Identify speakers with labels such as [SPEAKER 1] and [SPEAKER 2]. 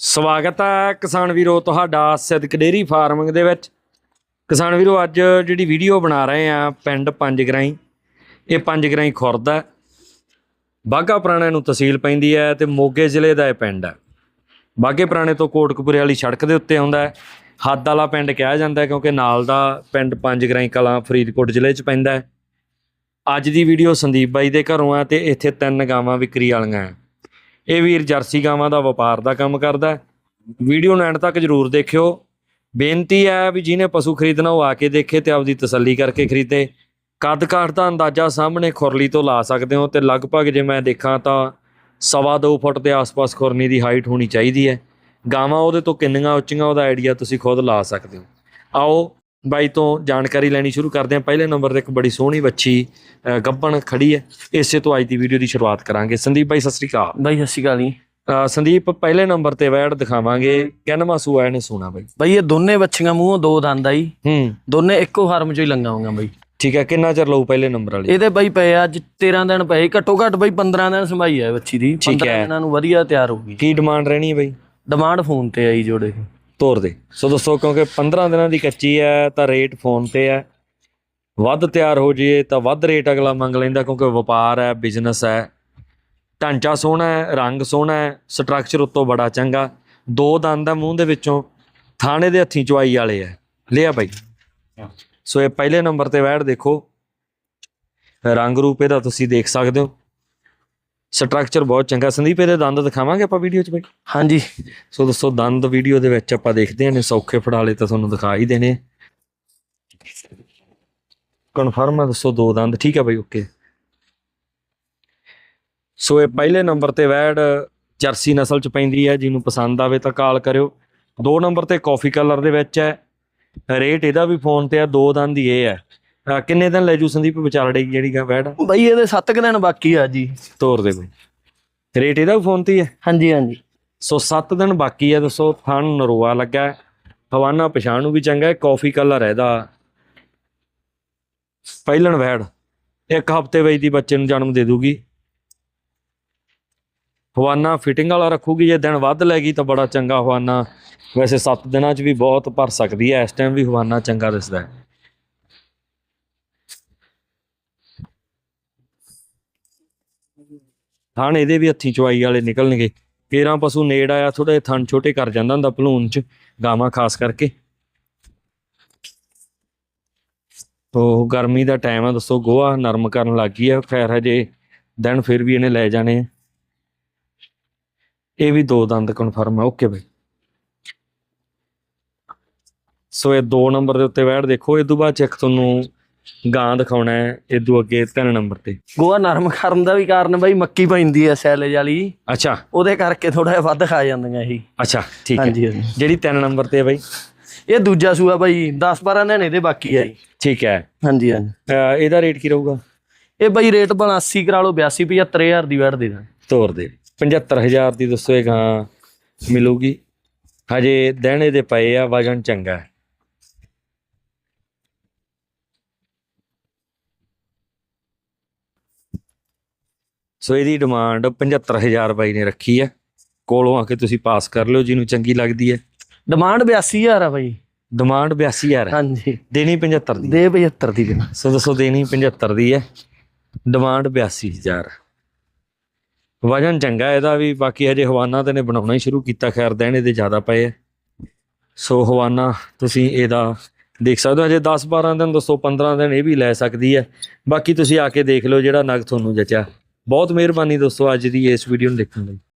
[SPEAKER 1] ਸਵਾਗਤ ਹੈ ਕਿਸਾਨ ਵੀਰੋ ਤੁਹਾਡਾ ਸਿੱਧਕ ਡੇਰੀ ਫਾਰਮਿੰਗ ਦੇ ਵਿੱਚ। ਕਿਸਾਨ ਵੀਰੋ, ਅੱਜ ਜਿਹੜੀ ਵੀਡੀਓ ਬਣਾ ਰਹੇ ਆ ਪਿੰਡ ਪੰਜ ਗਰਾਈ। ਇਹ ਪੰਜ ਗਰਾਈ ਖੁਰਦ ਹੈ। ਬਾਗਾ ਪੁਰਾਣੇ ਨੂੰ ਤਹਿਸੀਲ ਪੈਂਦੀ ਹੈ ਤੇ ਮੋਗੇ ਜ਼ਿਲ੍ਹੇ ਦਾ ਇਹ ਪਿੰਡ ਹੈ। ਬਾਗੇ ਪੁਰਾਣੇ ਤੋਂ ਕੋਟਕਪੁਰੇ ਵਾਲੀ ਸੜਕ ਦੇ ਉੱਤੇ ਆਉਂਦਾ ਹੈ। ਹੱਦ ਵਾਲਾ ਪਿੰਡ ਕਿਹਾ ਜਾਂਦਾ ਕਿਉਂਕਿ ਨਾਲ ਦਾ ਪਿੰਡ ਪੰਜ ਗਰਾਈ ਕਲਾਂ ਫਰੀਦਕੋਟ ਜ਼ਿਲ੍ਹੇ 'ਚ ਪੈਂਦਾ ਹੈ। ਅੱਜ ਦੀ ਵੀਡੀਓ ਸੰਦੀਪ ਬਾਈ ਦੇ ਘਰੋਂ ਆ ਤੇ ਇੱਥੇ ਤਿੰਨ ਗਾਵਾਂ ਵਿਕਰੀ ਵਾਲੀਆਂ ਆ ਇਹ ਵੀਰ ਜਰਸੀ ਗਾਵਾਂ ਦਾ ਵਪਾਰ ਦਾ ਕੰਮ ਕਰਦਾ ਵੀਡੀਓ ਨੂੰ ਐਂਡ ਤੱਕ ਜਰੂਰ ਦੇਖਿਓ। ਬੇਨਤੀ ਹੈ ਵੀ ਜਿਹਨੇ ਪਸ਼ੂ ਖਰੀਦਣਾ ਉਹ ਆ ਕੇ ਦੇਖੇ ਤੇ ਆਪਦੀ ਤਸੱਲੀ ਕਰਕੇ ਖਰੀਦੇ। ਕੱਦ ਕਾਠ ਦਾ ਅੰਦਾਜ਼ਾ ਸਾਹਮਣੇ ਖੁਰਲੀ ਤੋਂ ਲਾ ਸਕਦੇ ਹੋ ਤੇ ਲਗਭਗ ਜੇ ਮੈਂ ਦੇਖਾਂ ਤਾਂ ਸਵਾ ਦੋ ਫੁੱਟ ਦੇ ਆਸ-ਪਾਸ ਖੁਰਨੀ ਦੀ ਹਾਈਟ ਹੋਣੀ ਚਾਹੀਦੀ ਹੈ। ਗਾਵਾਂ ਉਹਦੇ ਤੋਂ ਕਿੰਨੀਆਂ ਉੱਚੀਆਂ ਉਹਦਾ ਆਈਡੀਆ ਤੁਸੀਂ ਖੁਦ ਲਾ ਸਕਦੇ ਹੋ। ਆਓ ਬਾਈ ਤੋਂ ਜਾਣਕਾਰੀ ਲੈਣੀ ਸ਼ੁਰੂ ਕਰਦੇ ਹਾਂ। ਪਹਿਲੇ ਨੰਬਰ ਤੇ ਇੱਕ ਬੜੀ ਸੋਹਣੀ ਬੱਚੀ ਅ, ਗੱਭਣ ਖੜੀ ਹੈ। ਇਸੇ ਤੋਂ ਅੱਜ ਦੀ ਵੀਡੀਓ ਦੀ ਸ਼ੁਰੂਆਤ ਕਰਾਂਗੇ। ਸੰਦੀਪ ਬਾਈ ਸਤਿ ਸ੍ਰੀ ਅਕਾਲ।
[SPEAKER 2] ਬਾਈ ਸਤਿ ਸ਼੍ਰੀ ਅਕਾਲ ਜੀ।
[SPEAKER 1] ਸੰਦੀਪ ਪਹਿਲੇ ਨੰਬਰ ਤੇ ਵੈੜ ਦਿਖਾਵਾਂਗੇ। ਕਿੰਨਵਾਂ ਸੂਆ ਇਹਨੇ ਸੋਨਾ ਬਾਈ?
[SPEAKER 2] ਬਾਈ ਇਹ ਦੋਨੇ ਬੱਚੀਆਂ ਮੂੰਹੋਂ ਦੋ ਦੰਦ ਆਈ।
[SPEAKER 1] ਹੂੰ।
[SPEAKER 2] ਦੋਨੇ ਇੱਕੋ ਹਰਮ ਚੋਂ ਹੀ ਲੰਗਾ ਹੋਗਾ ਬਾਈ।
[SPEAKER 1] ਠੀਕ ਹੈ ਕਿੰਨਾ ਚਿਰ ਲਊ ਪਹਿਲੇ ਨੰਬਰ ਵਾਲੀ?
[SPEAKER 2] ਇਹਦੇ ਬਾਈ ਪਏ ਅੱਜ 13 ਦਿਨ ਪਏ। ਘੱਟੋ ਘੱਟ ਬਾਈ 15 ਦਿਨ ਸੰਭਾਈ ਆ ਬੱਚੀ ਦੀ।
[SPEAKER 1] ਠੀਕ
[SPEAKER 2] 15
[SPEAKER 1] ਹੈ।
[SPEAKER 2] ਦਿਨਾਂ ਨੂੰ ਵਧੀਆ ਤਿਆਰ ਹੋਊਗੀ
[SPEAKER 1] ਕੀ ਡਿਮਾਂਡ ਰਹਿਣੀ ਹੈ ਬਾਈ?
[SPEAKER 2] ਡਿਮਾਂਡ ਫੋਨ ਤੇ ਆਈ ਜੋੜੇ।
[SPEAKER 1] ਤੋਰ ਦੇ ਸੋ ਦੋਸਤੋ ਕਿਉਂਕਿ 15 ਦਿਨਾਂ ਦੀ ਕੱਚੀ ਹੈ ਤਾਂ ਰੇਟ ਫੋਨ ਤੇ ਹੈ। ਵੱਧ ਤਿਆਰ ਹੋ ਜਾਏ ਤਾਂ ਵੱਧ ਰੇਟ ਅਗਲਾ ਮੰਗ ਲੈਂਦਾ ਕਿਉਂਕਿ ਵਪਾਰ ਹੈ ਬਿਜ਼ਨਸ ਹੈ। ਢਾਂਚਾ ਸੋਹਣਾ ਹੈ ਰੰਗ ਸੋਹਣਾ ਹੈ ਸਟਰਕਚਰ ਉੱਤੋਂ ਬੜਾ ਚੰਗਾ। ਦੋ ਦੰਦ ਆ ਮੂੰਹ ਦੇ ਵਿੱਚੋਂ ਥਾਣੇ ਦੇ ਹੱਥੀਂ ਚੁਆਈ ਵਾਲੇ ਹੈ। ਲਿਆ ਬਾਈ ਸੋ ਇਹ ਪਹਿਲੇ ਨੰਬਰ ਤੇ ਵੈੜ ਦੇਖੋ। ਰੰਗ ਰੂਪ ਇਹਦਾ ਤੁਸੀਂ ਦੇਖ ਸਕਦੇ ਹੋ। ਸਟਰਕਚਰ ਬਹੁਤ ਚੰਗਾ। ਸੰਦੀਪ ਇਹਦੇ ਦੰਦ ਦਿਖਾਵਾਂਗੇ ਆਪਾਂ ਵੀਡੀਓ 'ਚ ਬਾਈ?
[SPEAKER 2] ਹਾਂਜੀ।
[SPEAKER 1] ਸੋ ਦੋਸਤੋ ਦੰਦ ਵੀਡੀਓ ਦੇ ਵਿੱਚ ਆਪਾਂ ਦੇਖਦੇ ਹਾਂ ਨੇ ਸੌਖੇ ਫੜਾਲੇ ਤਾਂ ਤੁਹਾਨੂੰ ਦਿਖਾ ਹੀ ਦੇਣੇ। ਕਨਫਰਮ ਹੈ ਦੱਸੋ ਦੋ ਦੰਦ ਠੀਕ ਹੈ ਬਾਈ ਓਕੇ ਸੋ ਇਹ ਪਹਿਲੇ ਨੰਬਰ ਤੇ ਵੈੜ ਜਰਸੀ ਨਸਲ ਚ ਪੈਂਦੀ ਹੈ ਜਿਹਨੂੰ ਪਸੰਦ ਆਵੇ ਤਾਂ ਕਾਲ ਕਰਿਓ। ਦੋ ਨੰਬਰ ਤੇ ਕਾਫੀ ਕਲਰ ਦੇ ਵਿੱਚ ਹੈ। ਰੇਟ ਇਹਦਾ ਵੀ ਫੋਨ ਤੇ ਆ ਦੋ ਦੰਦ ਹੀ ਇਹ ਹੈ। ਅਹ ਕਿੰਨੇ ਦਿਨ ਲੈ ਜੂ ਸੰਦੀਪ ਵਿਚਾਰੜੇ ਜਿਹੜੀ ਗਾ ਵੈੜ
[SPEAKER 2] ਬਾਈ ਇਹਦੇ 7 ਦਿਨ ਬਾਕੀ ਆ ਜੀ।
[SPEAKER 1] ਤੋਰ ਦੇ ਬਈ। ਰੇਟ ਇਹਦਾ ਵੀ ਫੋਨ ਤੇ ਹੀ ਹੈ?
[SPEAKER 2] ਹਾਂਜੀ ਹਾਂਜੀ।
[SPEAKER 1] ਸੋ 7 ਦਿਨ ਬਾਕੀ ਹੈ ਦੱਸੋ ਥਣ ਨਰੋਆ ਲੱਗਾ ਹੈ। ਹਵਾਨਾ ਪਛਾਣ ਨੂੰ ਵੀ ਚੰਗਾ ਹੈ ਕਾਫੀ ਕਲਰ ਹੈ ਇਹਦਾ ਪਹਿਲਣ ਵੈੜ ਇੱਕ ਹਫ਼ਤੇ ਵਿੱਚ ਦੀ ਬੱਚੇ ਨੂੰ ਜਨਮ ਦੇ ਦੂਗੀ। ਹਵਾਨਾ ਫਿਟਿੰਗ ਵਾਲਾ ਰੱਖੂਗੀ ਜੇ ਦਿਨ ਵੱਧ ਲੈਗੀ ਤਾਂ ਬੜਾ ਚੰਗਾ ਹਵਾਨਾ। ਵੈਸੇ 7 ਦਿਨਾਂ 'ਚ ਵੀ ਬਹੁਤ ਭਰ ਸਕਦੀ ਹੈ ਇਸ ਟਾਈਮ ਵੀ ਹਵਾਨਾ ਚੰਗਾ ਦਿਸਦਾ ਹੈ। ਥਣ ਇਹਦੇ ਵੀ ਹੱਥੀ ਚਵਾਈ ਵਾਲੇ ਨਿਕਲਣਗੇ। ਕੇਰਾਂ ਪਸ਼ੂ ਨੇੜ ਆਇਆ ਥੋੜੇ ਥਣ ਛੋਟੇ ਕਰ ਜਾਂਦਾ ਹੁੰਦਾ ਭਲੂਣ ਚ, ਗਾਵਾਂ ਖਾਸ ਕਰਕੇ। ਤੋ ਗਰਮੀ ਦਾ ਟਾਈਮ ਆ, ਦੱਸੋ ਗੋਹਾ ਨਰਮ ਕਰਨ ਲੱਗੀ ਆ, ਖੈਰ ਹਜੇ ਦਿਨ ਫਿਰ ਵੀ ਇਹਨੇ ਲੈ ਜਾਣੇ ਆ। ਇਹ ਵੀ ਦੋ ਦੰਦ ਕਨਫਰਮ ਹੈ ਓਕੇ ਬਈ। ਸੋ ਇਹ ਦੋ ਨੰਬਰ ਦੇ ਉੱਤੇ ਬੈਠ ਦੇਖੋ, ਇਹ ਤੋਂ ਬਾਅਦ ਚੈੱਕ ਤੁਹਾਨੂੰ ਗਾਂ ਦਿਖਾਉਣਾ ਹੈ ਤੋਂ ਅੱਗੇ ਤਿੰਨ ਨੰਬਰ ਤੇ।
[SPEAKER 2] ਗੋਆ ਨਰਮ ਕਰਨ ਦਾ ਵੀ ਕਾਰਨ ਬਾਈ ਮੱਕੀ ਪੈਂਦੀ ਆ ਸੈਲੇਜ ਵਾਲੀ।
[SPEAKER 1] ਅੱਛਾ।
[SPEAKER 2] ਉਹਦੇ ਕਰਕੇ ਥੋੜਾ ਜਿਹਾ ਵੱਧ ਖਾ ਜਾਂਦੀਆਂ ਇਹ।
[SPEAKER 1] ਅੱਛਾ ਠੀਕ ਹੈ।
[SPEAKER 2] ਹਾਂਜੀ ਹਾਂਜੀ।
[SPEAKER 1] ਜਿਹੜੀ ਤਿੰਨ ਨੰਬਰ ਤੇ ਹੈ ਬਈ।
[SPEAKER 2] ਇਹ ਦੂਜਾ ਸੂਆ ਬਾਈ 10 12 ਦਿਨ ਇਹਦੇ ਬਾਕੀ ਆ ਜੀ।
[SPEAKER 1] ਠੀਕ ਹੈ।
[SPEAKER 2] ਹਾਂਜੀ ਹਾਂਜੀ।
[SPEAKER 1] ਅਹ ਇਹਦਾ ਰੇਟ ਕੀ ਰਹੂਗਾ?
[SPEAKER 2] ਇਹ ਬਾਈ ਰੇਟ ਬਣਾ 80 ਕਰਾ ਲਓ 82 75000 ਦੀ ਵੈਟ ਦੇ ਦਾਂ
[SPEAKER 1] ਤੋਰ ਦੇ। 75000 ਦੀ ਦੱਸੋ ਇਹ ਗਾਂ ਮਿਲੂਗੀ। ਹਜੇ ਦਿਨ ਇਹਦੇ ਪਏ ਆ ਵਜਨ ਚੰਗਾ ਹੈ। ਸੋ ਇਹਦੀ ਡਿਮਾਂਡ 75000 ਬਾਈ ਨੇ ਰੱਖੀ ਹੈ। ਕੋਲੋਂ ਆ ਕੇ ਤੁਸੀਂ ਪਾਸ ਕਰ ਲਿਓ ਜਿਹਨੂੰ ਚੰਗੀ ਲੱਗਦੀ ਹੈ।
[SPEAKER 2] ਡਿਮਾਂਡ 82000 ਆ ਬਾਈ।
[SPEAKER 1] ਡਿਮਾਂਡ 82000 ਹੈ।
[SPEAKER 2] ਹਾਂਜੀ।
[SPEAKER 1] ਦੇਣੀ 75 ਦੀ।
[SPEAKER 2] ਦੇ 75 ਦੀ ਦੇਣਾ।
[SPEAKER 1] ਸੋ ਦੱਸੋ ਦੇਣੀ 75 ਦੀ ਹੈ। ਡਿਮਾਂਡ 82000 ਵਜਨ ਚੰਗਾ ਇਹਦਾ ਵੀ ਬਾਕੀ ਹਜੇ ਹਵਾਨਾ ਤੇ ਨੇ ਬਣਾਉਣਾ ਹੀ ਸ਼ੁਰੂ ਕੀਤਾ ਖੈਰ ਦੇਣ ਇਹਦੇ ਜ਼ਿਆਦਾ ਪਏ ਸੋ ਹਵਾਨਾ ਤੁਸੀਂ ਇਹਦਾ ਦੇਖ ਸਕਦੇ ਹੋ ਹਜੇ 10 12 ਦਿਨ ਦੱਸੋ 15 ਦਿਨ ਇਹ ਵੀ ਲੈ ਸਕਦੀ ਹੈ। ਬਾਕੀ ਤੁਸੀਂ ਆ ਕੇ ਦੇਖ ਲਓ ਜਿਹੜਾ ਨਗ ਤੁਹਾਨੂੰ ਜਚਿਆ। ਬਹੁਤ ਮਿਹਰਬਾਨੀ ਦੋਸਤੋ ਅੱਜ ਦੀ ਇਸ ਵੀਡੀਓ ਨੂੰ ਦੇਖਣ ਲਈ।